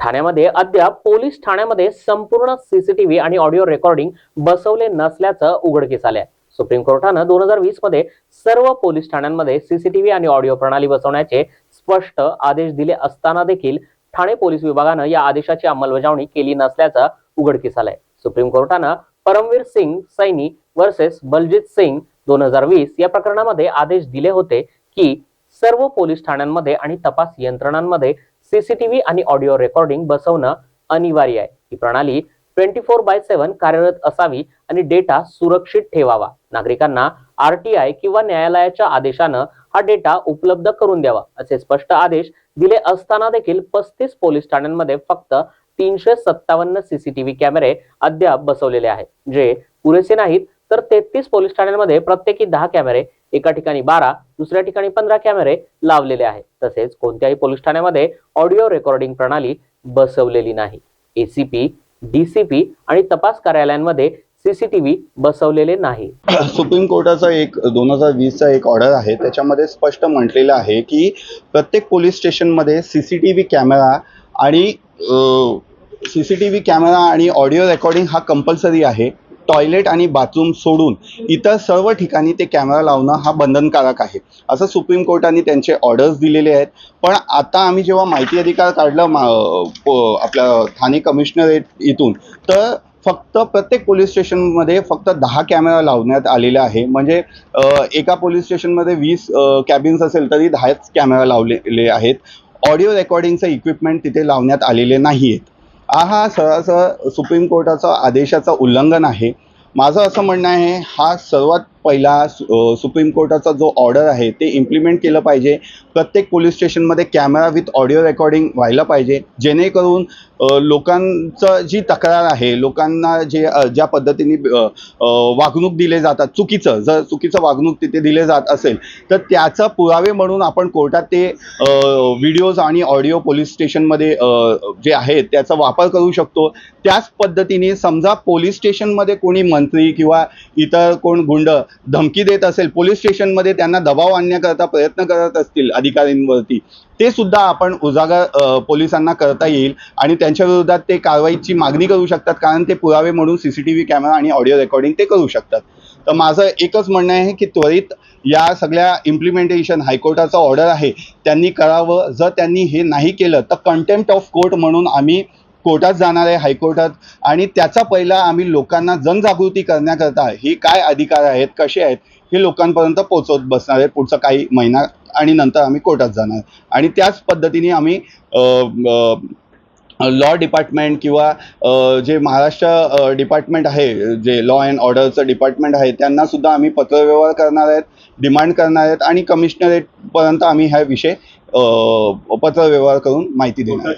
ठाण्यामध्ये अद्याप पोलीस ठाण्यामध्ये संपूर्ण सीसीटीव्ही आणि ऑडिओ रेकॉर्डिंग बसवले नसल्याचं उघडकीस आलंय. सुप्रीम कोर्टानं दोन हजार वीसमध्ये सर्व पोलीस ठाण्यांमध्ये सीसीटीव्ही आणि ऑडिओ प्रणाली बसवण्याचे स्पष्ट आदेश दिले असताना देखील ठाणे पोलीस विभागानं या आदेशाची अंमलबजावणी केली नसल्याचं उघडकीस आलंय. सुप्रीम कोर्टानं परमवीर सिंग सैनी वर्सेस बलजीत सिंग दोन हजार वीस या प्रकरणामध्ये आदेश दिले होते की सर्व पोलीस ठाण्यांमध्ये आणि तपास यंत्रणांमध्ये सीसीटीव्ही आणि ऑडिओ रेकॉर्डिंग बसवणं अनिवार्य आहे. ही प्रणाली ट्वेंटी फोर बाय सेव्हन कार्यरत असावी आणि डेटा सुरक्षित ठेवावा. नागरिकांना आरटीआय किंवा न्यायालयाच्या आदेशानं हा डेटा उपलब्ध करून द्यावा असे स्पष्ट आदेश दिले असताना देखील पस्तीस पोलीस ठाण्यांमध्ये फक्त तीनशे सत्तावन्न सीसीटीव्ही कॅमेरे अद्याप बसवलेले आहेत. जे पुरेसे नाहीत तर तेहतीस पोलीस ठाण्यांमध्ये प्रत्येकी दहा कॅमेरे एका ठिकाणी बारा दुसऱ्या ठिकाणी पंधरा कॅमेरे लावलेले आहेत. तसेच कोणत्याही पोलीस ठाण्यामध्ये ऑडिओ रेकॉर्डिंग प्रणाली बसवलेली नाही. एसीपी डीसीपी आणि तपास कार्यालयांमध्ये सीसीटीव्ही बसवलेले नाही. सुप्रीम कोर्टाचा एक दोन हजार वीसचा एक ऑर्डर आहे. त्याच्यामध्ये स्पष्ट म्हटलेलं आहे की प्रत्येक पोलीस स्टेशनमध्ये C C T V camera आणि C C T V camera आणि ऑडिओ रेकॉर्डिंग हा कंपल्सरी आहे. टॉयलेट आणि बाथरूम सोडून इतर सर्व ठिकाणी ते कॅमेरा लावणं हा बंधनकारक आहे. असं सुप्रीम कोर्टाने त्यांचे ऑर्डर्स दिलेले आहेत. पण आता आम्ही जेव्हा माहिती अधिकार काढला मा प- आपल्या ठाणे कमिशनरेट इथून तर फक्त प्रत्येक पोलीस स्टेशनमध्ये फक्त दहा कॅमेरा लावण्यात आलेला आहे. म्हणजे एका पोलीस स्टेशनमध्ये वीस कॅबिन्स असेल तरी दहाच कॅमेरा लावलेले आहेत. ऑडिओ रेकॉर्डिंगचं इक्विपमेंट तिथे लावण्यात आलेले नाही आहेत हा सरळ सुप्रीम कोर्टाचा आदेशाचा उल्लंघन आहे. माझं असं म्हणणं आहे हा सर्वात पहिला सु- सुप्रीम कोर्टाचा जो ऑर्डर आहे ते इम्प्लिमेंट केलं पाहिजे. प्रत्येक पोलीस स्टेशनमध्ये कॅमेरा विथ ऑडिओ रेकॉर्डिंग व्हायला पाहिजे. जेणेकरून लोकांचं जी तक्रार आहे लोकांना जे ज्या पद्धतीने वागणूक दिले जातात चुकीचं जर चुकीचं वागणूक तिथे दिले जात असेल तर त्याचा पुरावे म्हणून आपण कोर्टात ते व्हिडिओज आणि ऑडिओ पोलीस स्टेशनमध्ये जे आहेत त्याचा वापर करू शकतो. त्याच पद्धतीने समजा पोलीस स्टेशनमध्ये कोणी मंत्री किंवा इतर कोण गुंड धमकी देत असेल पोलीस स्टेशनमध्ये त्यांना दबाव आणण्याकरता प्रयत्न करत असतील अधिकाऱ्यांवरती ते सुद्धा आपण उजागर पोलिसांना करता येईल आणि त्यांच्या विरोधात ते कारवाईची मागणी करू शकतात कारण ते पुरावे म्हणून C C T V camera आणि ऑडिओ रेकॉर्डिंग ते करू शकतात. तर माझं एकच म्हणणं आहे की त्वरित या सगळ्या इम्प्लिमेंटेशन हायकोर्टाचा ऑर्डर आहे त्यांनी करावं जर त्यांनी हे नाही केलं तर कंटेम्प्ट ऑफ कोर्ट म्हणून आम्ही कोर्टात जाणार आहे हायकोर्टात. आणि त्याचा पहिला आम्ही लोकांना जनजागृती करण्याकरता हे काय अधिकार आहेत कसे आहेत हे लोकांपर्यंत पोहोचवत बसणार आहे. पुढचा काही महिना आणि नंतर आम्ही कोर्टात जाणार. आणि त्याच पद्धतीने आम्ही लॉ डिपार्टमेंट किंवा जे महाराष्ट्र डिपार्टमेंट आहे जे लॉ अँड ऑर्डरचं डिपार्टमेंट आहे त्यांना सुद्धा आम्ही पत्रव्यवहार करणार आहेत डिमांड करणार आहेत आणि कमिशनरेटपर्यंत आम्ही हा विषय पत्रव्यवहार करून माहिती देणार